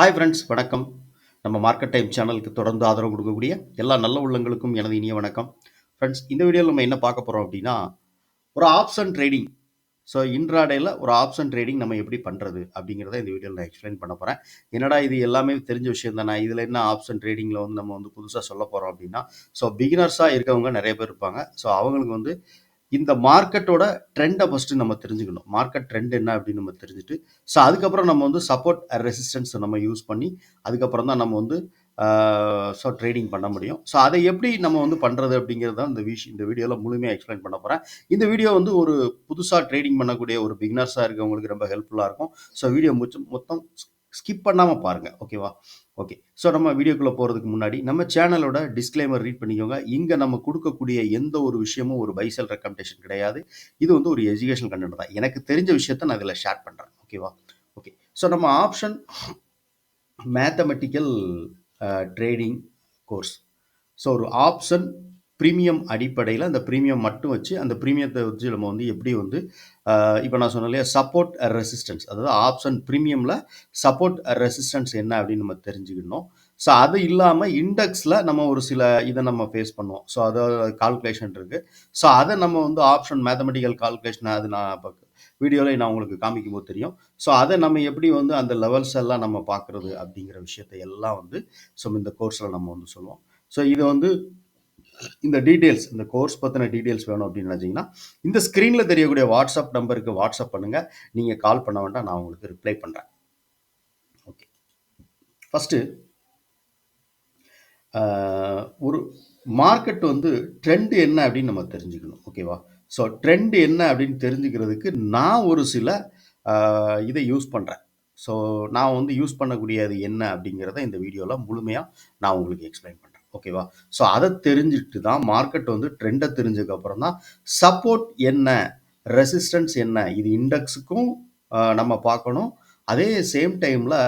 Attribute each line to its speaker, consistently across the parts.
Speaker 1: Hi friends வணக்கம். நம்ம market time சேனலுக்கு தொடர்ந்து ஆதரவு கொடுக்கக்கூடிய எல்லா நல்ல உள்ளங்களுக்கும் எனது இனிய வணக்கம். ஃப்ரெண்ட்ஸ் இந்த வீடியோவில் நம்ம என்ன பார்க்க போகிறோம் அப்படின்னா ஒரு ஆப்ஷன் ட்ரேடிங் ஸோ இன்ட்ராடேயில் ஒரு ஆப்ஷன் ட்ரேடிங் நம்ம எப்படி பண்ணுறது அப்படிங்கிறத இந்த வீடியோவில் நான் எக்ஸ்பிளைன் பண்ண போகிறேன் என்னடா இது எல்லாமே தெரிஞ்ச விஷயம் தானே? இதில் என்ன ஆப்ஷன் ட்ரேடிங்கில் வந்து நம்ம வந்து புதுசாக சொல்ல போகிறோம் அப்படின்னா ஸோ பிகினர்ஸாக இருக்கவங்க நிறைய பேர் இருப்பாங்க. ஸோ அவங்களுக்கு வந்து இந்த மார்க்கெட்டோட ட்ரெண்டை ஃபஸ்ட்டு நம்ம தெரிஞ்சுக்கணும். மார்க்கெட் ட்ரெண்ட் என்ன அப்படின்னு நம்ம தெரிஞ்சுட்டு ஸோ அதுக்கப்புறம் நம்ம வந்து சப்போர்ட் ரெசிஸ்டன்ஸ் நம்ம யூஸ் பண்ணி அதுக்கப்புறம் தான் நம்ம வந்து ஸோ ட்ரேடிங் பண்ண முடியும். ஸோ அதை எப்படி நம்ம வந்து பண்ணுறது அப்படிங்கிறது தான் இந்த விஷயம் இந்த வீடியோவில் முழுமையாக எக்ஸ்பிளைன் பண்ண போகிறேன் இந்த வீடியோ வந்து ஒரு புதுசாக ட்ரேடிங் பண்ணக்கூடிய ஒரு பிகினர்ஸாக இருக்கவங்களுக்கு ரொம்ப ஹெல்ப்ஃபுல்லாக இருக்கும். ஸோ வீடியோ முச்சு மொத்தம் ஸ்கிப் பண்ணாமல் பாருங்கள் ஓகேவா ஓகே ஸோ நம்ம வீடியோக்குள்ளே போகிறதுக்கு முன்னாடி நம்ம சேனலோட டிஸ்க்ளைமர் ரீட் பண்ணிக்கோங்க. இங்கே நம்ம கொடுக்கக்கூடிய எந்த ஒரு விஷயமும் ஒரு பைசல் ரெக்கமெண்டேஷன் கிடையாது. இது வந்து ஒரு எஜுகேஷன் கண்டென்ட் தான். எனக்கு தெரிஞ்ச விஷயத்த நான் இதில் ஷேர் பண்ணுறேன் ஓகேவா ஓகே ஸோ நம்ம option mathematical trading course so ஒரு ஆப்ஷன் ப்ரீமியம் அடிப்படையில் அந்த ப்ரீமியம் மட்டும் வச்சு அந்த ப்ரீமியத்தை வச்சு நம்ம வந்து எப்படி வந்து இப்போ நான் சொன்னேன் இல்லையா சப்போர்ட் ரெசிஸ்டன்ஸ் அதாவது ஆப்ஷன் ப்ரீமியமில் சப்போர்ட் ரெசிஸ்டன்ஸ் என்ன அப்படின்னு நம்ம தெரிஞ்சுக்கணும். ஸோ அது இல்லாமல் இண்டெக்ஸில் நம்ம ஒரு சில இதை நம்ம ஃபேஸ் பண்ணுவோம். ஸோ அதாவது கால்குலேஷன் இருக்குது ஸோ அதை நம்ம வந்து ஆப்ஷன் மேத்தமெட்டிக்கல் கால்குலேஷன் அது நான் இப்போ வீடியோவில் நான் உங்களுக்கு காமிக்கும் போது தெரியும். ஸோ அதை நம்ம எப்படி வந்து அந்த லெவல்ஸ் எல்லாம் நம்ம பார்க்குறது அப்படிங்கிற விஷயத்தை எல்லாம் வந்து ஸோ இந்த கோர்ஸில் நம்ம வந்து சொல்லுவோம். ஸோ இது வந்து இந்த டீட்டெயில்ஸ் இந்த கோர்ஸ் பற்றின டீட்டெயில்ஸ் வேணும் அப்படின்னு நினச்சிங்கன்னா இந்த ஸ்க்ரீனில் தெரியக்கூடிய வாட்ஸ்அப் நம்பருக்கு வாட்ஸ்அப் பண்ணுங்கள் நீங்கள் கால் பண்ண வேண்டாம் நான் உங்களுக்கு ரிப்ளை பண்ணுறேன் ஓகே ஃபஸ்ட்டு ஒரு மார்க்கெட் வந்து ட்ரெண்ட் என்ன அப்படின்னு நம்ம தெரிஞ்சுக்கணும் ஓகேவா ஸோ ட்ரெண்ட் என்ன அப்படின்னு தெரிஞ்சுக்கிறதுக்கு நான் ஒரு சில இதை யூஸ் பண்ணுறேன் ஸோ நான் வந்து யூஸ் பண்ணக்கூடியது என்ன அப்படிங்கிறத இந்த வீடியோவில் முழுமையாக நான் உங்களுக்கு எக்ஸ்பிளைன் பண்ணுறேன் ஓகேவா ஸோ அதை தெரிஞ்சுட்டு தான் மார்க்கெட் வந்து ட்ரெண்டை தெரிஞ்சதுக்கப்புறம் தான் சப்போர்ட் என்ன? ரெசிஸ்டன்ஸ் என்ன? இது இண்டெக்ஸுக்கும் நம்ம பார்க்கணும். அதே சேம் டைமில்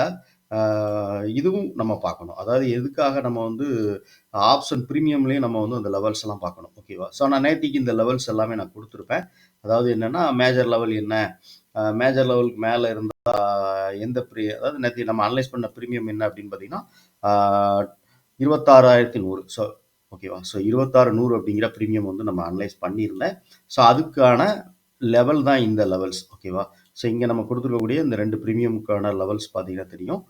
Speaker 1: இதுவும் நம்ம பார்க்கணும். அதாவது எதுக்காக நம்ம வந்து ஆப்ஷன் ப்ரீமியம்லேயும் நம்ம வந்து அந்த லெவல்ஸ் எல்லாம் பார்க்கணும். ஓகேவா ஸோ நான் நேற்றுக்கு இந்த லெவல்ஸ் எல்லாமே நான் கொடுத்துருப்பேன். அதாவது என்னென்னா மேஜர் லெவல் என்ன? மேஜர் லெவலுக்கு மேலே இருந்தால் எந்த ப்ரீ அதாவது நேற்று நம்ம அனலைஸ் பண்ண ப்ரீமியம் என்ன அப்படின்னு பார்த்தீங்கன்னா இருபத்தாறாயிரத்தி நூறு. ஸோ ஓகேவா ஸோ இருபத்தாறு நூறு அப்படிங்கிற ப்ரீமியம் வந்து நம்ம அனலைஸ் பண்ணியிருந்தேன். ஸோ அதுக்கான லெவல் தான் இந்த லெவல்ஸ் ஓகேவா ஸோ இங்கே நம்ம கொடுத்துருக்கக்கூடிய இந்த ரெண்டு ப்ரீமியமுக்கான லெவல்ஸ் பார்த்தீங்கன்னா தெரியும்.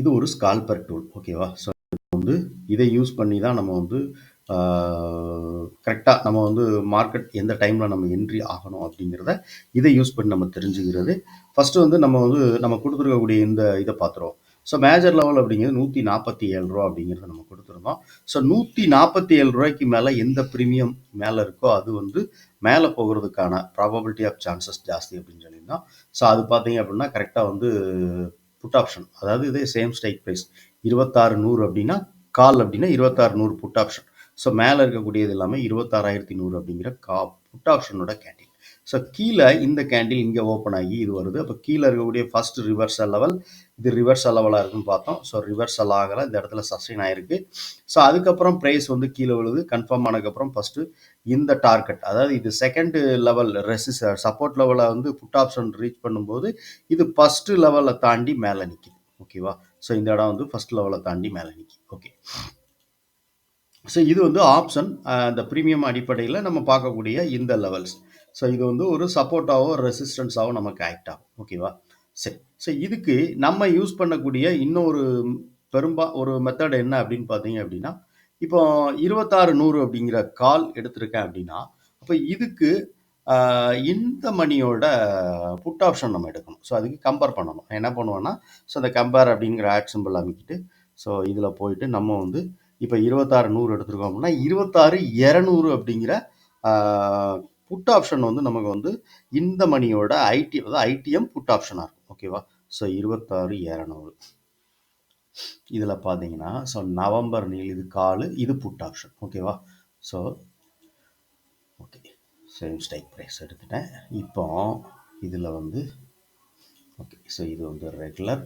Speaker 1: இது ஒரு ஸ்கால்பர் டூல் ஓகேவா ஸோ வந்து இதை யூஸ் பண்ணி தான் நம்ம வந்து கரெக்டாக நம்ம வந்து மார்க்கெட் எந்த டைமில் நம்ம என்ட்ரி ஆகணும் அப்படிங்கிறத இதை யூஸ் பண்ணி நம்ம தெரிஞ்சுக்கிறது. ஃபஸ்ட்டு வந்து நம்ம வந்து நம்ம கொடுத்துருக்கக்கூடிய இந்த இதை பார்த்துருவோம். ஸோ மேஜர் லெவல் அப்படிங்கிறது நூற்றி நாற்பத்தி ஏழு ரூபா அப்படிங்கிறத நம்ம கொடுத்துருந்தோம். ஸோ நூற்றி நாற்பத்தி ஏழு ரூபாய்க்கு மேலே எந்த ப்ரீமியம் மேலே இருக்கோ அது வந்து மேலே போகிறதுக்கான ப்ராபபிலிட்டி ஆஃப் சான்சஸ் ஜாஸ்தி அப்படின்னு சொல்லியிருந்தோம். ஸோ அது பார்த்தீங்க அப்படின்னா கரெக்டாக வந்து புட் ஆப்ஷன் அதாவது இதே சேம் ஸ்டைக் ப்ரைஸ் இருபத்தாறு நூறு அப்படின்னா கால் அப்படின்னா இருபத்தாறு நூறு புட் ஆப்ஷன் ஸோ மேலே இருக்கக்கூடியது எல்லாமே இருபத்தாறாயிரத்தி நூறு அப்படிங்கிற கா புட் ஆப்ஷனோட கேண்டில் ஸோ கீழே இந்த கேண்டில் இங்கே ஓப்பன் ஆகி இது வருது. அப்போ கீழே இருக்கக்கூடிய ஃபர்ஸ்ட் ரிவர்சல் லெவல் இது ரிவர்சல் லெவலாக இருக்குன்னு பார்த்தோம். ஸோ ரிவர்சல் ஆகலை. இந்த இடத்துல சஸ்டெயின் ஆகிருக்கு ஸோ அதுக்கப்புறம் ப்ரைஸ் வந்து கீழே விழுது. கன்ஃபார்ம் ஆனதுக்கப்புறம் ஃபஸ்ட்டு இந்த டார்கெட் அதாவது இது செகண்ட் லெவல் ரெசிஸ் சப்போர்ட் லெவலை வந்து புட் ஆப்ஷன் ரீச் பண்ணும்போது இது ஃபஸ்ட்டு லெவலை தாண்டி மேலே நிற்கிது ஓகேவா ஸோ இந்த இடம் வந்து ஃபஸ்ட் லெவலை தாண்டி மேலே நிற்கிது ஓகே ஸோ இது வந்து ஆப்ஷன் அந்த ப்ரீமியம் அடிப்படையில் நம்ம பார்க்கக்கூடிய இந்த லெவல்ஸ் ஸோ இது வந்து ஒரு சப்போர்ட்டாவோ ரெசிஸ்டன்ஸாவோ நமக்கு ஆக்ட் ஆகும். ஓகேவா சரி. ஸோ இதுக்கு நம்ம யூஸ் பண்ணக்கூடிய இன்னொரு பெரும்பா ஒரு மெத்தட் என்ன அப்படின்னு பார்த்தீங்க அப்படின்னா இப்போ இருபத்தாறு நூறு அப்படிங்கிற கால் எடுத்திருக்கேன் அப்படின்னா அப்போ இதுக்கு இந்த மணியோட புட் ஆப்ஷன் நம்ம எடுக்கணும். ஸோ அதுக்கு கம்பேர் பண்ணணும். என்ன பண்ணுவோன்னா ஸோ அந்த கம்பேர் அப்படிங்கிற ஆட் சிம்பிள் அமைக்கிட்டு ஸோ இதில் போயிட்டு நம்ம வந்து இப்போ இருபத்தாறு நூறு எடுத்துருக்கோம் அப்படின்னா இருபத்தாறு இரநூறு அப்படிங்கிற புட் ஆப்ஷன் வந்து நமக்கு வந்து இந்த மணியோட ஐடி அதாவது ஐடிஎம் புட் ஆப்ஷனாக இருக்கும். ஓகேவா ஸோ இருபத்தாறு இரநூறு இதில் பார்த்தீங்கன்னா ஸோ நவம்பர் நீல் இது காலு இது புட் ஆப்ஷன் ஓகேவா so okay same strike price எடுத்துட்டேன். இப்போ இதில் வந்து ஓகே ஸோ இது வந்து ரெகுலர்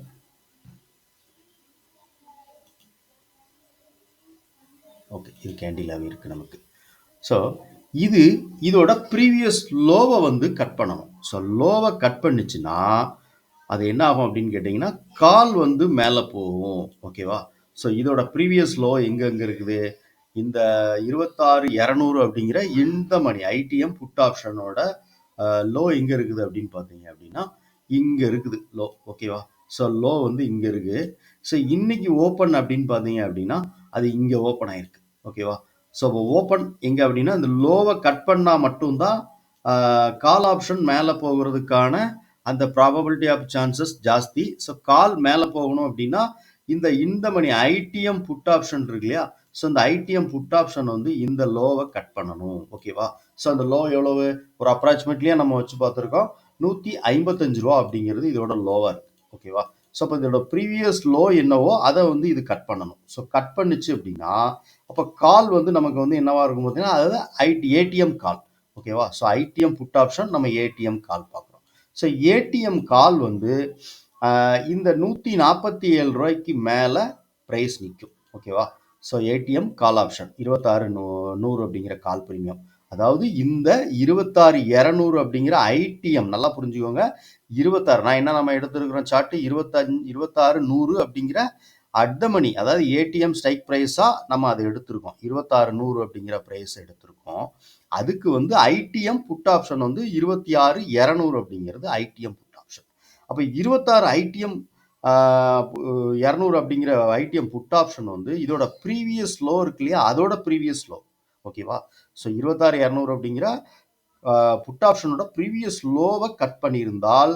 Speaker 1: ஓகே இது கேண்டிலாகவே இருக்குது நமக்கு. ஸோ இது இதோட ப்ரீவியஸ் லோவை வந்து கட் பண்ணணும். ஸோ லோவை கட் பண்ணிச்சுன்னா அது என்ன ஆகும் அப்படின்னு கேட்டிங்கன்னா கால் வந்து மேலே போகும். ஓகேவா ஸோ இதோட ப்ரீவியஸ் லோ எங்கெங்கே இருக்குது? இந்த இருபத்தாறு இரநூறு அப்படிங்கிற இந்த மணி ஐடிஎம் புட் ஆப்ஷனோட லோ எங்கே இருக்குது அப்படின்னு பார்த்தீங்க அப்படின்னா இங்கே இருக்குது லோ ஓகேவா ஸோ லோ வந்து இங்கே இருக்குது ஸோ இன்னைக்கு ஓப்பன் அப்படின்னு பார்த்தீங்க அப்படின்னா அது இங்கே ஓப்பன் ஆயிருக்கு. ஓகேவா ஸோ ஓப்பன் எங்கே அப்படின்னா இந்த லோவை கட் பண்ணால் மட்டும்தான் கால் ஆப்ஷன் மேலே போகிறதுக்கான அந்த ப்ராபபிலிட்டி ஆஃப் சான்சஸ் ஜாஸ்தி. ஸோ கால் மேலே போகணும் அப்படின்னா இந்த இந்த மணி ஐடிஎம் புட் ஆப்ஷன் இருக்கு இல்லையா? ஸோ இந்த ஐடிஎம் புட் ஆப்ஷன் வந்து இந்த லோவை கட் பண்ணணும். ஓகேவா ஸோ அந்த லோ எவ்வளவு? ஒரு அப்ராக்சிமேட்லியாக நம்ம வச்சு பார்த்துருக்கோம். நூற்றி ஐம்பத்தஞ்சு ரூபா அப்படிங்கிறது இதோட லோவாக இருக்குது ஓகேவா ஸோ அப்போ இதோட ப்ரீவியஸ் லோ என்னவோ அதை வந்து இது கட் பண்ணணும். ஸோ கட் பண்ணுச்சு அப்படின்னா அப்போ கால் வந்து நமக்கு வந்து என்னவா இருக்கும் பார்த்தீங்கன்னா அதாவது ஐடி ஏடிஎம் கால் ஓகேவா ஸோ ஐடிஎம் புட் ஆப்ஷன் நம்ம ஏடிஎம் கால் பார்க்குறோம். ஸோ ஏடிஎம் கால் வந்து இந்த நூற்றி நாற்பத்தி ஏழு ரூபாய்க்கு மேலே ப்ரைஸ் நிற்கும் ஓகேவா ஸோ ஏடிஎம் கால் ஆப்ஷன் இருபத்தாறு நூ நூறு அப்படிங்கிற கால் பிரீமியம் அதாவது இந்த இருபத்தாறு இரநூறு அப்படிங்கிற ஐடிஎம் நல்லா புரிஞ்சுக்கோங்க. இருபத்தாறு நான் என்ன நம்ம எடுத்துருக்கிறோம் சார்ட்டு இருபத்தஞ்சு இருபத்தாறு நூறு அப்படிங்கிற அட் மணி அதாவது ஏடிஎம் ஸ்ட்ரைக் ப்ரைஸாக நம்ம அதை எடுத்திருக்கோம். இருபத்தாறு நூறு அப்படிங்கிற ப்ரைஸ் எடுத்திருக்கோம். அதுக்கு வந்து ஐடிஎம் புட் ஆப்ஷன் வந்து இருபத்தி ஆறு இரநூறு அப்படிங்கிறது ஐடிஎம் புட் ஆப்ஷன் அப்போ இருபத்தாறு ஐடிஎம் இரநூறு அப்படிங்கிற ஐடிஎம் புட் ஆப்ஷன் வந்து இதோட ப்ரீவியஸ் லோ இருக்கு இல்லையா? அதோட ப்ரீவியஸ் லோ ஓகேவா? ஸோ இருபத்தாறு இரநூறு அப்படிங்கிற புட் ஆப்ஷனோட ப்ரீவியஸ் லோவை கட் பண்ணியிருந்தால்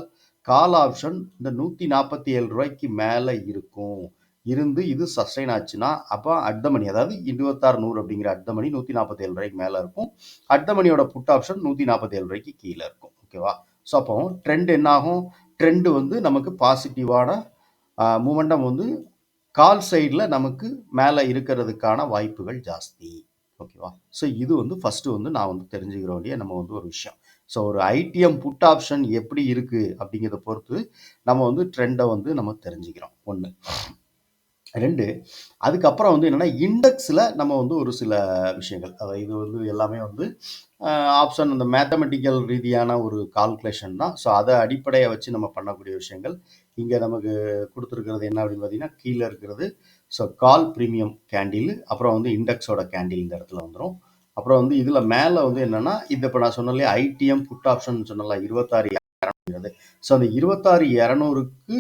Speaker 1: கால் ஆப்ஷன் இந்த நூற்றி நாற்பத்தி ஏழு ரூபாய்க்கு மேலே இருக்கும். இருந்து இது சஸ்டைன் ஆச்சுன்னா அப்போ அட் அதாவது இருபத்தாறு நூறு அப்படிங்கிற அட் மணி நூற்றி நாற்பத்தி ஏழு ரூபாய்க்கு மேலே இருக்கும். அட் புட் ஆப்ஷன் நூற்றி நாற்பத்தி ஏழு ரூபாய்க்கு கீழே இருக்கும். ஓகேவா ஸோ அப்போ ட்ரெண்ட் என்னாகும் ட்ரெண்டு வந்து நமக்கு பாசிட்டிவான மூமெண்டம் வந்து கால் சைடில் நமக்கு மேலே இருக்கிறதுக்கான வாய்ப்புகள் ஜாஸ்தி. ஓகேவா ஸோ இது வந்து ஃபஸ்ட்டு வந்து நான் வந்து தெரிஞ்சுக்கிற வேண்டிய நம்ம வந்து ஒரு விஷயம். ஸோ ஒரு ஐடிஎம் புட் ஆப்ஷன் எப்படி இருக்குது அப்படிங்கிறத பொறுத்து நம்ம வந்து ட்ரெண்டை வந்து நம்ம தெரிஞ்சுக்கிறோம். ஒன்று ரெண்டு அதுக்கப்புறம் வந்து என்னென்னா இண்டெக்ஸில் நம்ம வந்து ஒரு சில விஷயங்கள். அதாவது இது வந்து எல்லாமே வந்து ஆப்ஷன் அந்த மேத்தமெட்டிக்கல் ரீதியான ஒரு கால்குலேஷன் தான். ஸோ அதை அடிப்படையை வச்சு நம்ம பண்ணக்கூடிய விஷயங்கள். இங்கே நமக்கு கொடுத்துருக்கிறது என்ன அப்படின்னு பார்த்தீங்கன்னா கீழே இருக்கிறது. ஸோ கால் ப்ரீமியம் கேண்டில் அப்புறம் வந்து இண்டெக்ஸோட கேண்டில் இந்த இடத்துல வந்துடும் அப்புறம் வந்து இதில் மேலே வந்து என்னென்னா இது இப்போ நான் சொன்னலே ஐடிஎம் புட் ஆப்ஷன் சொன்னல இருபத்தாறு இரநூறுங்கிறது. ஸோ அந்த இருபத்தாறு இரநூறுக்கு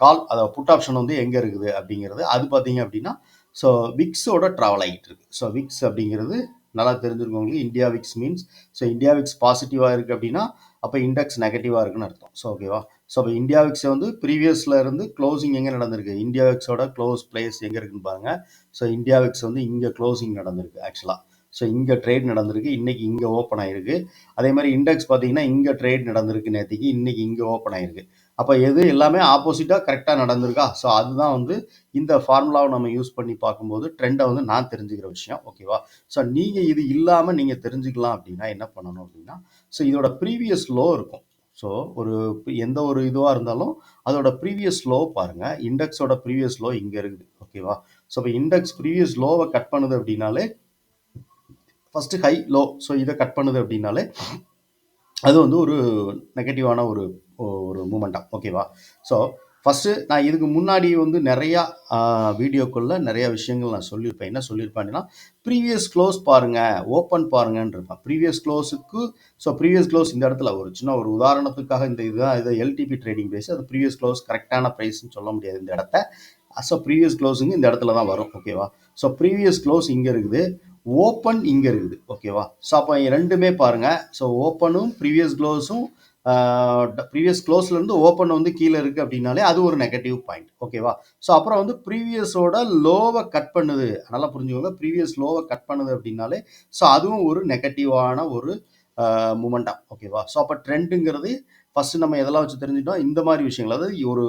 Speaker 1: கால் அதாவது புட் ஆப்ஷன் வந்து எங்கே இருக்குது அப்படிங்கிறது. அது பார்த்தீங்க அப்படின்னா ஸோ விக்ஸோட ட்ராவல் ஆகிட்டு இருக்கு. ஸோ விக்ஸ் அப்படிங்கிறது நல்லா தெரிஞ்சிருக்கவங்களுக்கு India VIX means so India VIX பாசிட்டிவாக இருக்குது அப்படின்னா அப்போ இண்டெக்ஸ் நெகட்டிவாக இருக்குன்னு அர்த்தம். ஸோ ஓகேவா ஸோ அப்போ இந்தியா விக்ஸை வந்து ப்ரீவியஸில் இருந்து க்ளோசிங் எங்கே நடந்திருக்கு? இந்தியா விக்ஸோட க்ளோஸ் பிளேஸ் எங்கே இருக்குன்னு பாருங்க. ஸோ இந்தியா விக்ஸ் வந்து இங்கே க்ளோசிங் நடந்திருக்கு ஆக்சுவலாக ஸோ இங்கே ட்ரேட் நடந்திருக்கு இன்றைக்கி இங்கே ஓப்பன் ஆயிருக்கு. அதே மாதிரி இண்டெக்ஸ் பார்த்தீங்கன்னா இங்கே ட்ரேட் நடந்திருக்கு நேற்றுக்கு இன்னைக்கு இங்கே ஓப்பன் ஆயிருக்கு. அப்போ எது எல்லாமே ஆப்போசிட்டாக கரெக்டாக நடந்திருக்கா? ஸோ அதுதான் வந்து இந்த ஃபார்முலாவை நம்ம யூஸ் பண்ணி பார்க்கும்போது ட்ரெண்டை வந்து நான் தெரிஞ்சுக்கிற விஷயம் ஓகேவா ஸோ நீங்கள் இது இல்லாமல் நீங்கள் தெரிஞ்சுக்கலாம் அப்படின்னா என்ன பண்ணணும் அப்படின்னா ஸோ இதோட ப்ரீவியஸ் லோ இருக்கும். ஸோ ஒரு எந்த ஒரு இதுவாக இருந்தாலும் அதோட ப்ரீவியஸ் லோ பாருங்கள் இண்டெக்ஸோட ப்ரீவியஸ் லோ இங்கே இருக்குது. ஓகேவா ஸோ இப்போ இண்டெக்ஸ் ப்ரீவியஸ் லோவை கட் பண்ணுது அப்படின்னாலே ஃபஸ்ட்டு ஹை லோ ஸோ இதை கட் பண்ணுது அப்படின்னாலே அது வந்து ஒரு நெகட்டிவான ஒரு ஒரு மூமெண்ட்டாக ஓகேவா ஸோ ஃபஸ்ட்டு நான் இதுக்கு முன்னாடி வந்து நிறையா வீடியோக்களில் நிறையா விஷயங்கள் நான் சொல்லியிருப்பேன். என்ன சொல்லியிருப்பேன்னா ப்ரீவியஸ் க்ளோஸ் பாருங்கள் ஓப்பன் பாருங்கன்னு இருப்பேன் ப்ரீவியஸ் க்ளோஸுக்கு ஸோ ப்ரீவியஸ் க்ளோஸ் இந்த இடத்துல ஒரு சின்ன ஒரு உதாரணத்துக்காக இந்த இதுதான் இது எல்டிபி ட்ரேடிங் ப்ரைஸ் அது ப்ரீவியஸ் க்ளோஸ் கரெக்டான ப்ரைஸ்னு சொல்ல முடியாது இந்த இடத்த. ஸோ ப்ரீவியஸ் க்ளோஸுங்க இந்த இடத்துல தான் வரும் ஓகேவா ஸோ ப்ரீவியஸ் க்ளோஸ் இங்கே இருக்குது ஓப்பன் இங்கே இருக்குது ஓகேவா ஸோ அப்போ ரெண்டுமே பாருங்கள் ஸோ ஓப்பனும் ப்ரீவியஸ் க்ளோஸும் ப்ரீவியஸ் க்ளோஸ்லேருந்து ஓப்பன் வந்து கீழே இருக்குது அப்படின்னாலே அது ஒரு நெகட்டிவ் பாயிண்ட் ஓகேவா ஸோ அப்புறம் வந்து ப்ரீவியஸோட லோவை கட் பண்ணுது. நல்லா புரிஞ்சுக்கோங்க. ப்ரீவியஸ் லோவை கட் பண்ணுது அப்படின்னாலே ஸோ அதுவும் ஒரு நெகட்டிவான ஒரு மூமெண்டா ஓகேவா ஸோ அப்போ ட்ரெண்டுங்கிறது ஃபஸ்ட்டு நம்ம எதெல்லாம் வச்சு தெரிஞ்சுட்டோம் இந்த மாதிரி விஷயங்கள். அதாவது ஒரு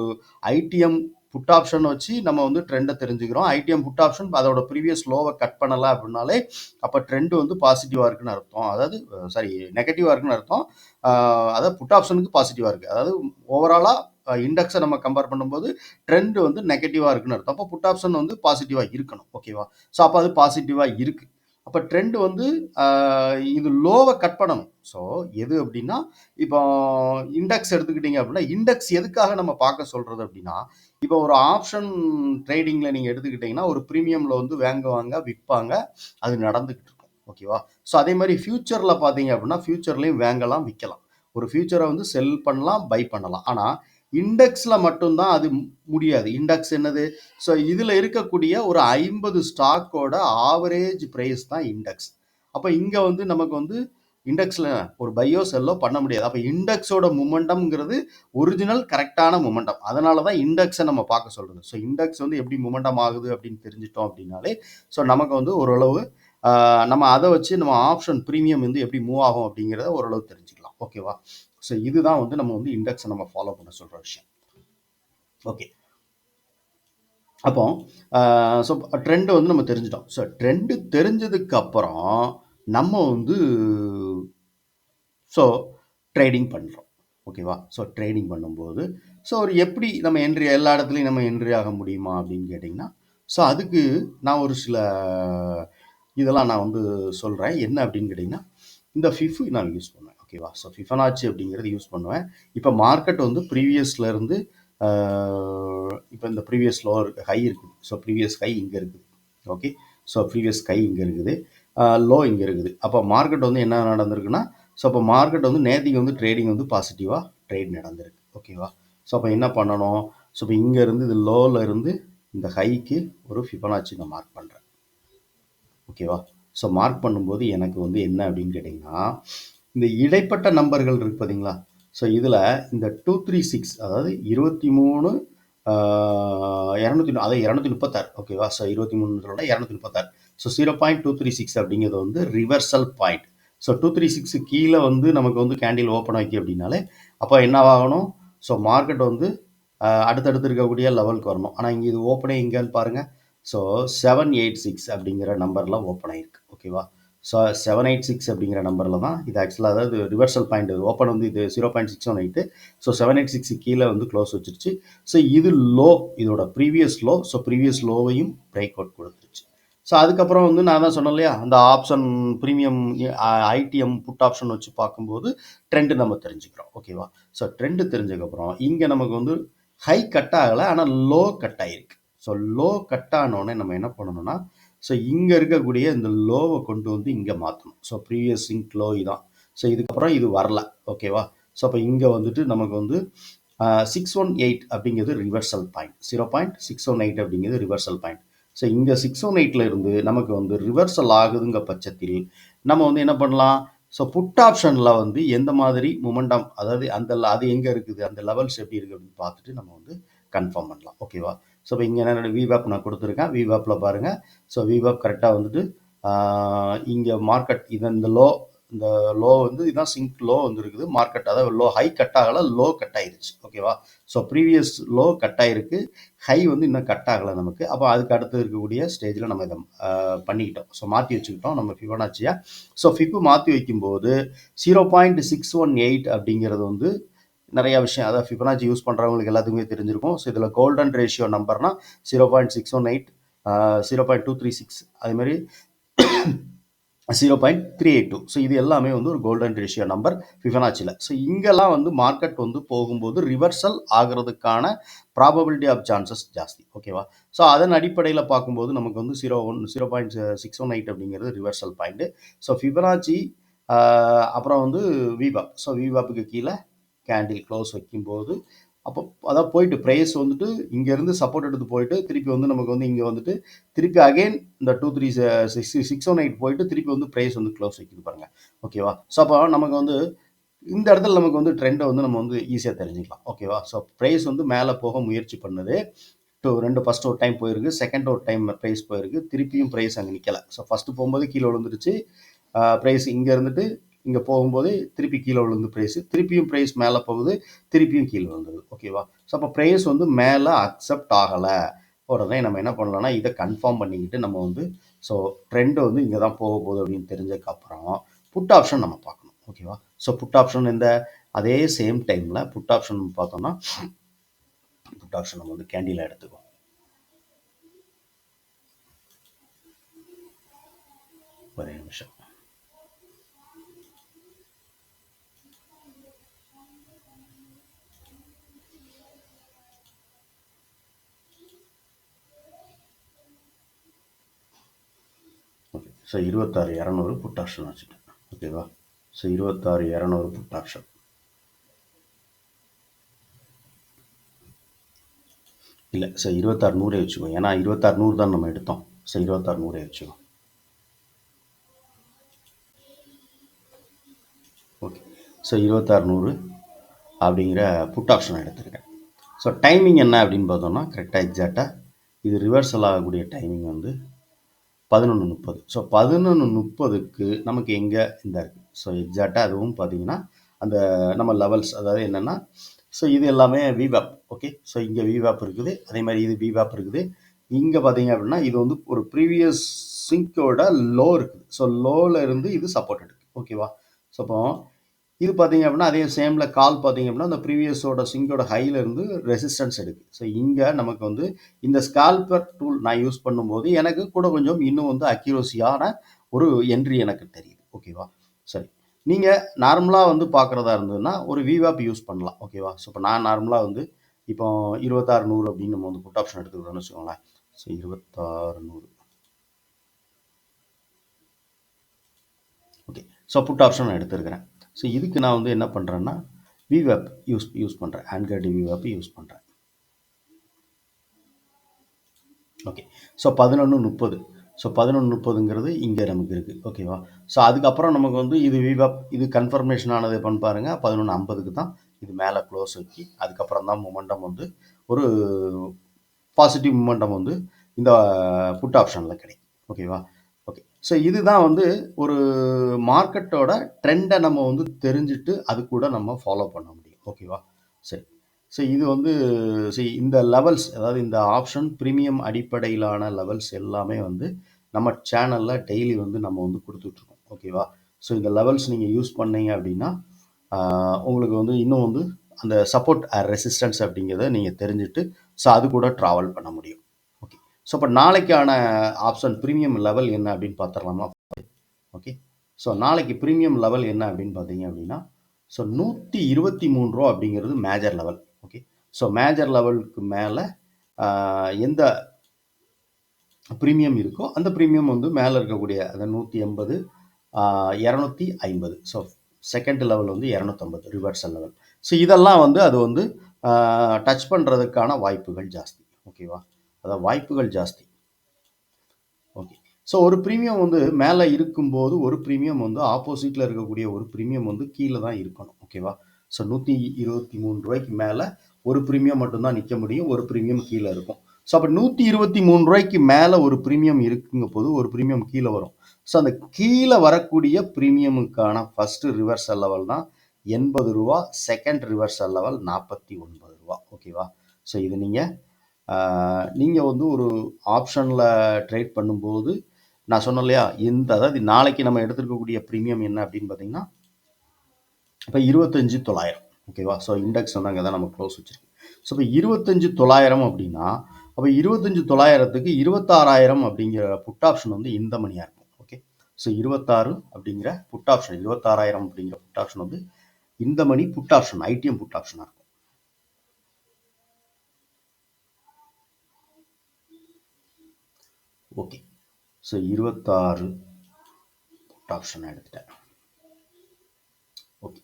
Speaker 1: ஐடிஎம் புட் ஆப்ஷன் வச்சு நம்ம வந்து ட்ரெண்டை தெரிஞ்சுக்கிறோம். ஐடிஎம் புட் ஆப்ஷன் அதோட ப்ரீவியஸ் லோவை கட் பண்ணலை அப்படின்னாலே அப்போ ட்ரெண்டு வந்து பாசிட்டிவாக இருக்குன்னு அர்த்தம். அதாவது சாரி நெகட்டிவாக இருக்குன்னு அர்த்தம். அதாவது புட் ஆப்ஷனுக்கு பாசிட்டிவாக இருக்குது அதாவது ஓவராலாக இண்டெக்ஸை நம்ம கம்பேர் பண்ணும்போது ட்ரெண்ட் வந்து நெகட்டிவாக இருக்குன்னு அர்த்தம். அப்போ புட் ஆப்ஷன் வந்து பாசிட்டிவாக இருக்கணும். ஓகேவா ஸோ அப்போ அது பாசிட்டிவாக இருக்குது அப்போ ட்ரெண்ட் வந்து இது லோவை கட் பண்ணணும். ஸோ எது அப்படின்னா இப்போ இண்டெக்ஸ் எடுத்துக்கிட்டீங்க அப்படின்னா இண்டெக்ஸ் எதுக்காக நம்ம பார்க்க சொல்றது அப்படின்னா இப்போ ஒரு ஆப்ஷன் ட்ரேடிங்கில் நீங்கள் எடுத்துக்கிட்டிங்கன்னா ஒரு ப்ரீமியமில் வந்து வாங்குவாங்க விற்பாங்க அது நடந்துக்கிட்டு இருக்கும். ஓகேவா ஸோ அதே மாதிரி ஃப்யூச்சரில் பார்த்தீங்க அப்படின்னா ஃபியூச்சர்லேயும் வாங்கலாம் விற்கலாம். ஒரு ஃபியூச்சரை வந்து செல் பண்ணலாம் பை பண்ணலாம். ஆனால் இண்டெக்ஸில் மட்டும்தான் அது முடியாது. இண்டெக்ஸ் என்னது? ஸோ இதில் இருக்கக்கூடிய ஒரு ஐம்பது ஸ்டாக்கோட ஆவரேஜ் ப்ரைஸ் தான் இண்டெக்ஸ். அப்போ இங்கே வந்து நமக்கு வந்து இண்டெக்ஸில் ஒரு பையோ செல்லோ பண்ண முடியாது. அப்போ இண்டெக்ஸோட மூமெண்டம்ங்கிறது ஒரிஜினல் கரெக்டான மூமெண்டம் அதனால தான் இண்டெக்ஸை நம்ம பார்க்க சொல்கிறது ஸோ இண்டெக்ஸ் வந்து எப்படி மூமெண்டம் ஆகுது அப்படின்னு தெரிஞ்சிட்டோம் அப்படின்னாலே ஸோ நமக்கு வந்து ஓரளவு நம்ம அதை வச்சு நம்ம ஆப்ஷன் ப்ரீமியம் வந்து எப்படி மூவ் ஆகும் அப்படிங்கிறத ஓரளவு தெரிஞ்சுக்கலாம். ஓகேவா ஸோ இதுதான் வந்து நம்ம வந்து இண்டெக்ஸை நம்ம ஃபாலோ பண்ண சொல்கிற விஷயம். ஓகே அப்போ ஸோ ட்ரெண்டு வந்து நம்ம தெரிஞ்சிட்டோம். ஸோ ட்ரெண்டு தெரிஞ்சதுக்கு அப்புறம் நம்ம வந்து ஸோ ட்ரேடிங் பண்ணுறோம் ஓகேவா ஸோ ட்ரேடிங் பண்ணும்போது ஸோ ஒரு எப்படி நம்ம என்ட்ரி எல்லா இடத்துலையும் நம்ம என்ட்ரி ஆக முடியுமா அப்படின்னு கேட்டிங்கன்னா ஸோ அதுக்கு நான் ஒரு சில இதெல்லாம் நான் வந்து சொல்கிறேன் என்ன அப்படின்னு கேட்டிங்கன்னா இந்த ஃபிஃபு நான் யூஸ் பண்ணுவேன். ஓகேவா ஸோ ஃபிஃபனாச்சி அப்படிங்கிறது யூஸ் பண்ணுவேன். இப்போ மார்க்கெட் வந்து ப்ரீவியஸ்லேருந்து இப்போ இந்த ப்ரீவியஸ் லோ ஹை இருக்குது. ஸோ ப்ரீவியஸ் ஹை இங்கே இருக்குது. ஓகே ஸோ ப்ரீவியஸ் ஹை இங்கே இருக்குது. லோ இங்கே இருக்குது. அப்போ மார்க்கெட் வந்து என்ன நடந்திருக்குன்னா ஸோ அப்போ மார்க்கெட் வந்து நேற்றுக்கு வந்து ட்ரேடிங் வந்து பாசிட்டிவாக ட்ரேட் நடந்திருக்கு. ஓகேவா ஸோ அப்போ என்ன பண்ணணும்? ஸோ இப்போ இங்கேருந்து இது லோவில் இருந்து இந்த ஹைக்கு ஒரு ஃபிபனாச்சி நான் மார்க் பண்ணுறேன் ஓகேவா ஸோ மார்க் பண்ணும்போது எனக்கு வந்து என்ன அப்படின்னு கேட்டிங்கன்னா இந்த இடைப்பட்ட நம்பர்கள் இருக்கு பார்த்தீங்களா ஸோ இதில் இந்த டூ த்ரீ சிக்ஸ் அதாவது இருபத்தி மூணு இரநூத்தி அதாவது இரநூத்தி முப்பத்தாறு. ஓகேவா ஸோ இருபத்தி மூணுன்றோட இரநூத்தி முப்பத்தாறு. So zero point two three six அப்படிங்கிறது வந்து reversal point so two three six கீழே வந்து நமக்கு வந்து கேண்டில் ஓப்பன் ஆக்கி அப்படின்னாலே அப்போ என்னவாகணும் ஸோ மார்க்கெட் வந்து அடுத்தடுத்து இருக்கக்கூடிய லெவலுக்கு வரணும். ஆனால் இங்கே இது ஓப்பனே எங்கேன்னு பாருங்கள் ஸோ செவன் எயிட் சிக்ஸ் அப்படிங்கிற நம்பரில் ஓப்பன் ஆகிருக்கு ஓகேவா செவன் எயிட் சிக்ஸ் அப்படிங்கிற நம்பரில் தான் இது ஆக்சுவலாக அதாவது ரிவர்சல் பாயிண்ட் ஓப்பன் வந்து இது zero point six one eight so seven eight six கீழே வந்து க்ளோஸ் வச்சிருச்சு. ஸோ இது லோ இதோட ப்ரீவியஸ் லோ ஸோ ப்ரீவியஸ் லோவையும் பிரேக் அவுட் கொடுத்துருச்சு. ஸோ அதுக்கப்புறம் வந்து நான் தான் சொன்னேன் இல்லையா? அந்த option premium ITM put option வச்சு பார்க்கும்போது ட்ரெண்டு நம்ம தெரிஞ்சுக்கிறோம். ஓகேவா ஸோ ட்ரெண்டு தெரிஞ்சதுக்கப்புறம் இங்கே நமக்கு வந்து ஹை கட் ஆகலை ஆனால் லோ கட் ஆகிருக்கு ஸோ லோ கட் ஆனோடனே நம்ம என்ன பண்ணணும்னா ஸோ இங்கே இருக்கக்கூடிய இந்த லோவை கொண்டு வந்து இங்கே மாற்றணும் ஸோ ப்ரீவியஸ் சிங்க் லோ இதான். ஸோ இதுக்கப்புறம் இது வரல. ஓகேவா ஸோ அப்போ இங்கே வந்துட்டு நமக்கு வந்து சிக்ஸ் ஒன் எயிட் அப்படிங்கிறது reversal point zero point six one eight அப்படிங்கிறது ரிவர்சல் பாயிண்ட் ஸோ இங்கே சிக்ஸ் ஒன் எயிட்டில் இருந்து நமக்கு வந்து ரிவர்சல் ஆகுதுங்க பட்சத்தில் நம்ம வந்து என்ன பண்ணலாம்? ஸோ புட் ஆப்ஷனில் வந்து எந்த மாதிரி மொமெண்டம் அதாவது அந்த அது எங்கே இருக்குது? அந்த லெவல்ஸ் எப்படி இருக்குது அப்படின்னு பார்த்துட்டு நம்ம வந்து கன்ஃபார்ம் பண்ணலாம். ஓகேவா ஸோ இப்போ இங்கே என்ன விவாப் நான் கொடுத்துருக்கேன். விவேப்பில் பாருங்கள் ஸோ விவாப் கரெக்டாக வந்துட்டு இங்கே மார்க்கெட் இது இந்த லோ இந்த லோ வந்து இதுதான் சிங்க் லோ வந்துருக்குது. மார்க்கெட் அதாவது லோ ஹை கட் ஆகலை லோ கட் ஆயிருச்சு. ஓகேவா ஸோ ப்ரீவியஸ் லோ கட் ஆயிருக்கு. ஹை வந்து இன்னும் கட் ஆகலை நமக்கு. அப்போ அதுக்கு அடுத்து இருக்கக்கூடிய ஸ்டேஜில் நம்ம இதை பண்ணிக்கிட்டோம். ஸோ மாற்றி வச்சுக்கிட்டோம். நம்ம ஃபிபனாச்சியாக ஸோ ஃபிப்பு மாற்றி வைக்கும்போது zero point six one eight அப்படிங்கிறது வந்து நிறைய விஷயம் அதாவது ஃபிபனாச்சி யூஸ் பண்ணுறவங்களுக்கு எல்லாத்துக்குமே தெரிஞ்சிருக்கும். ஸோ இதில் golden ratio நம்பர்னா zero point six one eight zero point two three six அதுமாதிரி zero point three eight two so இது எல்லாமே வந்து ஒரு கோல்டன் ரேஷியோ நம்பர் ஃபிஃபனாச்சியில் ஸோ இங்கெல்லாம் வந்து மார்க்கெட் வந்து போகும்போது ரிவர்சல் ஆகிறதுக்கான ப்ராபபிலிட்டி ஆஃப் சான்சஸ் ஜாஸ்தி. ஓகேவா ஸோ அதன் அடிப்படையில் பார்க்கும்போது நமக்கு வந்து zero one zero point six one eight அப்படிங்கிறது ரிவர்சல் பாயிண்ட்டு ஸோ ஃபிபனாச்சி அப்புறம் வந்து விவாப் ஸோ விவாப்புக்கு கீழே கேண்டில் க்ளோஸ் வைக்கும்போது அப்போ அதான் போயிட்டு ப்ரைஸ் வந்துட்டு இங்கேருந்து சப்போர்ட் எடுத்து போயிட்டு திருப்பி வந்து நமக்கு வந்து இங்கே வந்துட்டு திருப்பி அகைன் இந்த two three six six one eight போயிட்டு திருப்பி வந்து ப்ரைஸ் வந்து க்ளோஸ் வைக்குது பாருங்க. ஓகேவா ஸோ அப்போ நமக்கு வந்து இந்த இடத்துல நமக்கு வந்து ட்ரெண்டை வந்து நம்ம வந்து ஈஸியாக தெரிஞ்சுக்கலாம். ஓகேவா ஸோ ப்ரைஸ் வந்து மேலே போக முயற்சி பண்ணுது. டூ ரெண்டு ஃபஸ்ட் ஒரு டைம் போயிருக்கு. செகண்ட் ஒரு டைம் ப்ரைஸ் போயிருக்கு. திருப்பியும் ப்ரைஸ் அங்கே நிற்கலை ஸோ ஃபஸ்ட்டு போகும்போது கீழே விழுந்துருச்சு. ப்ரைஸ் இங்கே இருந்துட்டு இங்கே போகும்போது திருப்பி கீழே விழுந்து ப்ரைஸ் திருப்பியும் ப்ரைஸ் மேலே போகுது திருப்பியும் கீழே விழுந்தது. ஓகேவா ஸோ அப்போ ப்ரைஸ் வந்து மேலே அக்செப்ட் ஆகலை. உடனே நம்ம என்ன பண்ணலாம்னா இதை கன்ஃபார்ம் பண்ணிக்கிட்டு நம்ம வந்து ஸோ ட்ரெண்டு வந்து இங்கே தான் போக போகுது அப்படின்னு தெரிஞ்சதுக்கப்புறம் புட் ஆப்ஷன் நம்ம பார்க்கணும். ஓகேவா ஸோ புட் ஆப்ஷன் இந்த அதே சேம் டைமில் புட் ஆப்ஷன் பார்த்தோம்னா புட் ஆப்ஷன் நம்ம வந்து கேண்டில் எடுத்துக்குவோம். ஒரே நிமிஷம் ஓகே ஸோ இருபத்தாறு இரநூறு புட் ஆப்ஷன் வச்சுட்டேன். ஓகேவா? ஸோ இருபத்தாறு இரநூறு புட் ஆப்ஷன் இல்லை சார் இருபத்தாறு நூறே வச்சுக்கோ. ஏன்னா இருபத்தாறு நூறு தான் நம்ம எடுத்தோம். ஸோ இருபத்தாறு நூறே வச்சுக்கோ. ஓகே. ஸோ இருபத்தாறு நூறு அப்படிங்கிற புட் ஆப்ஷன் எடுத்திருக்கேன். ஸோ டைமிங் என்ன அப்படின்னு பார்த்தோம்னா கரெக்டாக எக்ஸாக்டாக இது ரிவர்சல் ஆகக்கூடிய டைமிங் வந்து பதினொன்று முப்பது. ஸோ பதினொன்று முப்பதுக்கு நமக்கு எங்கே இந்த இருக்குது ஸோ எக்ஸாக்டாக அதுவும் பார்த்தீங்கன்னா அந்த நம்ம லெவல்ஸ் அதாவது என்னென்னா ஸோ இது எல்லாமே விவேப் ஓகே ஸோ இங்கே விவேப் இருக்குது அதே மாதிரி இது விவேப் இருக்குது. இங்கே பார்த்தீங்க அப்படின்னா இது வந்து ஒரு ப்ரீவியஸ் சிங்கோட லோ இருக்குது. ஸோ லோவில் இருந்து இது சப்போர்ட் எடுக்கு ஓகேவா ஸோ அப்போ இது பார்த்தீங்க அப்படின்னா அதே சேமில் கால் பார்த்தீங்க அப்படின்னா அந்த ப்ரீவியஸோட சிங்கோட ஹையிலேருந்து ரெசிஸ்டன்ஸ் எடுக்கு ஸோ இங்கே நமக்கு வந்து இந்த ஸ்கால்பர் டூல் நான் யூஸ் பண்ணும்போது எனக்கு கூட கொஞ்சம் இன்னும் வந்து அக்யூரஸியான ஒரு என்ட்ரி எனக்கு தெரியுது. ஓகேவா சரி. நீங்கள் நார்மலாக வந்து பார்க்குறதா இருந்ததுன்னா ஒரு விவாப் யூஸ் பண்ணலாம். ஓகேவா ஸோ இப்போ நான் நார்மலாக வந்து இப்போ இருபத்தாறு நூறு அப்படின்னு நம்ம வந்து புட் ஆப்ஷன் எடுத்துக்கிறோம்னு வச்சுக்கோங்களேன். ஸோ இருபத்தாறு நூறு. ஓகே ஸோ புட் ஆப்ஷன் நான் எடுத்துருக்கிறேன். ஸோ இதுக்கு நான் வந்து என்ன பண்ணுறேன்னா விவேப் யூஸ் யூஸ் பண்ணுறேன் ஆண்ட்ராய்டு விவேப் யூஸ் பண்ணுறேன் ஓகே ஸோ பதினொன்று முப்பது. ஸோ பதினொன்று முப்பதுங்கிறது இங்கே நமக்கு இருக்குது ஓகேவா ஸோ அதுக்கப்புறம் நமக்கு வந்து இது விவேப் இது கன்ஃபர்மேஷன் ஆனது பண்ணி பாருங்கள் பதினொன்று ஐம்பதுக்கு தான் இது மேலே க்ளோஸ் வச்சு அதுக்கப்புறம் தான் மொமெண்டம் வந்து ஒரு பாசிட்டிவ் மொமெண்டம் வந்து இந்த புட் ஆப்ஷனில் கிடைக்கும். ஓகேவா ஸோ இதுதான் வந்து ஒரு மார்க்கெட்டோட ட்ரெண்டை நம்ம வந்து தெரிஞ்சுட்டு அது கூட நம்ம ஃபாலோ பண்ண முடியும். ஓகேவா சரி. ஸோ இது வந்து சரி இந்த லெவல்ஸ் அதாவது இந்த ஆப்ஷன் ப்ரீமியம் அடிப்படையிலான லெவல்ஸ் எல்லாமே வந்து நம்ம சேனலில் டெய்லி வந்து நம்ம வந்து கொடுத்துட்ருக்கோம். ஓகேவா ஸோ இந்த லெவல்ஸ் நீங்கள் யூஸ் பண்ணீங்க அப்படின்னா உங்களுக்கு வந்து இன்னும் வந்து அந்த சப்போர்ட் ரெசிஸ்டன்ஸ் அப்படிங்கிறத நீங்கள் தெரிஞ்சுட்டு ஸோ அது கூட ட்ராவல் பண்ண முடியும். ஸோ இப்போ நாளைக்கான ஆப்ஷன் ப்ரீமியம் லெவல் என்ன அப்படின்னு பார்த்துடலாமா? ஓகே ஸோ நாளைக்கு ப்ரீமியம் லெவல் என்ன அப்படின்னு பார்த்தீங்க அப்படின்னா ஸோ நூற்றி இருபத்தி மூணு ரூபா அப்படிங்கிறது major level okay so major லெவலுக்கு மேலே எந்த ப்ரீமியம் இருக்கோ அந்த ப்ரீமியம் வந்து மேலே இருக்கக்கூடிய அந்த நூற்றி எண்பது இரநூத்தி ஐம்பது. ஸோ செகண்ட் லெவல் வந்து இரநூத்தம்பது ரிவர்சல் லெவல் ஸோ இதெல்லாம் வந்து அது வந்து டச் பண்ணுறதுக்கான வாய்ப்புகள் ஜாஸ்தி. ஓகேவா அதான் வாய்ப்புகள் ஜாஸ்தி. ஓகே. ஸோ ஒரு ப்ரீமியம் வந்து மேலே இருக்கும்போது ஒரு ப்ரீமியம் வந்து ஆப்போசிட்டில் இருக்கக்கூடிய ஒரு ப்ரீமியம் வந்து கீழே தான் இருக்கணும். ஓகேவா ஸோ நூற்றி இருபத்தி மூணு ரூபாய்க்கு மேலே ஒரு ப்ரீமியம் மட்டும்தான் நிற்க முடியும். ஒரு ப்ரீமியம் கீழே இருக்கும். ஸோ அப்போ நூற்றி இருபத்தி மூணு ரூபாய்க்கு மேலே ஒரு ப்ரீமியம் இருக்குங்க போது ஒரு ப்ரீமியம் கீழே வரும். ஸோ அந்த கீழே வரக்கூடிய ப்ரீமியமுக்கான ஃபஸ்ட்டு ரிவர்சல் லெவல் தான் எண்பது ரூபா செகண்ட் ரிவர்சல் லெவல் நாற்பத்தி ஒன்பது ரூபா. ஓகேவா ஸோ இது நீங்கள் நீங்கள் வந்து ஒரு ஆப்ஷனில் ட்ரேட் பண்ணும்போது நான் சொன்னேன் இல்லையா இந்த அதாவது நாளைக்கு நம்ம எடுத்துருக்கக்கூடிய ப்ரீமியம் என்ன அப்படின்னு பார்த்தீங்கன்னா இப்போ இருபத்தஞ்சு தொள்ளாயிரம் ஓகேவா ஸோ இண்டெக்ஸ் வந்து அங்கே தான் நம்ம க்ளோஸ் வச்சிருக்கு. ஸோ இப்போ இருபத்தஞ்சு தொள்ளாயிரம் அப்படின்னா அப்போ இருபத்தஞ்சு தொள்ளாயிரத்துக்கு இருபத்தாறாயிரம் அப்படிங்கிற புட் ஆப்ஷன் வந்து இந்த மணியாக இருக்கும் ஓகே ஸோ இருபத்தாறு அப்படிங்கிற புட் ஆப்ஷன் இருபத்தாறாயிரம் அப்படிங்கிற புட் ஆப்ஷன் வந்து இந்த money put option ITM put ஆப்ஷனாக இருக்கும். ஓகே ஸோ இருபத்தாறு புட் ஆப்ஷன் எடுத்துட்டேன். ஓகே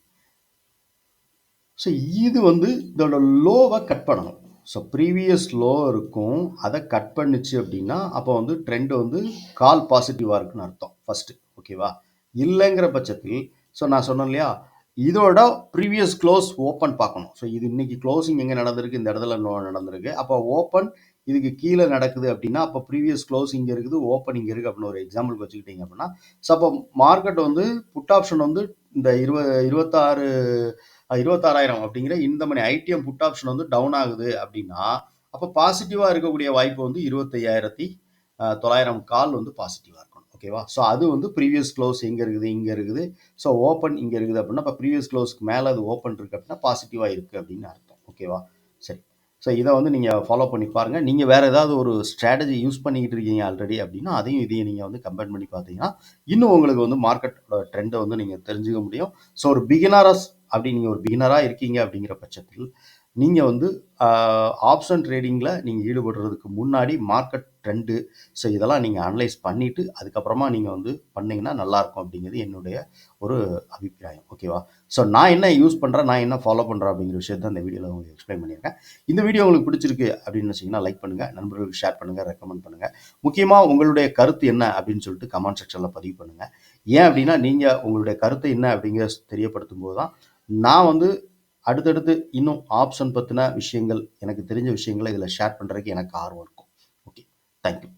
Speaker 1: ஸோ இது வந்து இதோட லோவை கட் பண்ணணும். ஸோ ப்ரீவியஸ் லோ இருக்கும். அதை கட் பண்ணுச்சு அப்படின்னா அப்போ வந்து ட்ரெண்ட் வந்து கால் பாசிட்டிவாக இருக்குன்னு அர்த்தம். ஃபஸ்ட்டு ஓகேவா இல்லைங்கிற பட்சத்தில் ஸோ நான் சொன்னேன் இல்லையா? இதோட ப்ரீவியஸ் க்ளோஸ் ஓப்பன் பார்க்கணும். ஸோ இது இன்னைக்கு க்ளோசிங் எங்கே நடந்திருக்கு? இந்த இடத்துல நடந்திருக்கு. அப்போ ஓப்பன் இதுக்கு கீழே நடக்குது அப்படின்னா அப்போ ப்ரீவியஸ் க்ளோஸ் இங்கே இருக்குது ஓப்பன் இங்கே இருக்குது அப்படின்னு ஒரு எக்ஸாம்பிள் வச்சுக்கிட்டீங்க அப்படின்னா ஸோ அப்போ மார்க்கெட் வந்து புட் ஆப்ஷன் வந்து இந்த இருப இருபத்தாறு இருபத்தாறாயிரம் அப்படிங்கிற இந்த மணி ஐடிஎம் புட் ஆப்ஷன் வந்து டவுன் ஆகுது அப்படின்னா அப்போ பாசிட்டிவாக இருக்கக்கூடிய வாய்ப்பு வந்து இருபத்தையாயிரத்தி தொள்ளாயிரம் கால் வந்து பாசிட்டிவாக இருக்கணும். ஓகேவா ஸோ அது வந்து ப்ரீவியஸ் க்ளோஸ் எங்கே இருக்குது இங்கே இருக்குது. ஸோ ஓப்பன் இங்கே இருக்குது அப்படின்னா இப்போ ப்ரீவியஸ் க்ளோஸ்க்கு மேலே அது ஓப்பன் இருக்குது அப்படின்னா பாசிட்டிவாக இருக்குது அப்படின்னு அர்த்தம். ஓகேவா சரி. ஸோ இதை வந்து நீங்கள் ஃபாலோ பண்ணி பாருங்கள் நீங்கள் வேறு ஏதாவது ஒரு ஸ்ட்ராட்டஜி யூஸ் பண்ணிக்கிட்டு இருக்கீங்க ஆல்ரெடி அப்படின்னா அதையும் இதையும் நீங்கள் வந்து கம்பேர் பண்ணி பார்த்தீங்கன்னா இன்னும் உங்களுக்கு வந்து மார்க்கெட்டோட ட்ரெண்டை வந்து நீங்கள் தெரிஞ்சுக்க முடியும். ஸோ ஒரு பிகினரஸ் அப்படி நீங்கள் ஒரு பிகினராக இருக்கீங்க அப்படிங்கிற பட்சத்தில் நீங்கள் வந்து ஆப்ஷன் ட்ரேடிங்கில் நீங்கள் ஈடுபடுறதுக்கு முன்னாடி மார்க்கெட் ட்ரெண்டு ஸோ இதெல்லாம் நீங்கள் அனலைஸ் பண்ணிவிட்டு அதுக்கப்புறமா நீங்கள் வந்து பண்ணிங்கன்னா நல்லாயிருக்கும் அப்படிங்கிறது என்னுடைய ஒரு அபிப்பிராயம். ஓகேவா ஸோ நான் என்ன யூஸ் பண்ணுறேன் நான் என்ன ஃபாலோ பண்ணுறேன் அப்படிங்கிற விஷயத்தை இந்த வீடியோவில் உங்களுக்கு எக்ஸ்பிளைன் பண்ணியிருக்கேன். இந்த வீடியோ உங்களுக்கு பிடிச்சிருக்கு அப்படின்னு வச்சிங்கன்னா லைக் பண்ணுங்கள் நண்பர்களுக்கு ஷேர் பண்ணுங்கள் ரெக்கமெண்ட் பண்ணுங்கள் முக்கியமாக உங்களுடைய கருத்து என்ன அப்படின்னு சொல்லிட்டு கமெண்ட் செக்ஷனில் பதிவு பண்ணுங்கள் ஏன் அப்படின்னா நீங்கள் உங்களுடைய கருத்து என்ன அப்படிங்கிற தெரியப்படுத்தும் போது தான் நான் வந்து அடுத்தடுத்து இன்னும் ஆப்ஷன் பற்றின விஷயங்கள் எனக்கு தெரிஞ்ச விஷயங்களை இதில் ஷேர் பண்ணுறதுக்கு எனக்கு ஆர்வம் இருக்கும். Okay thank you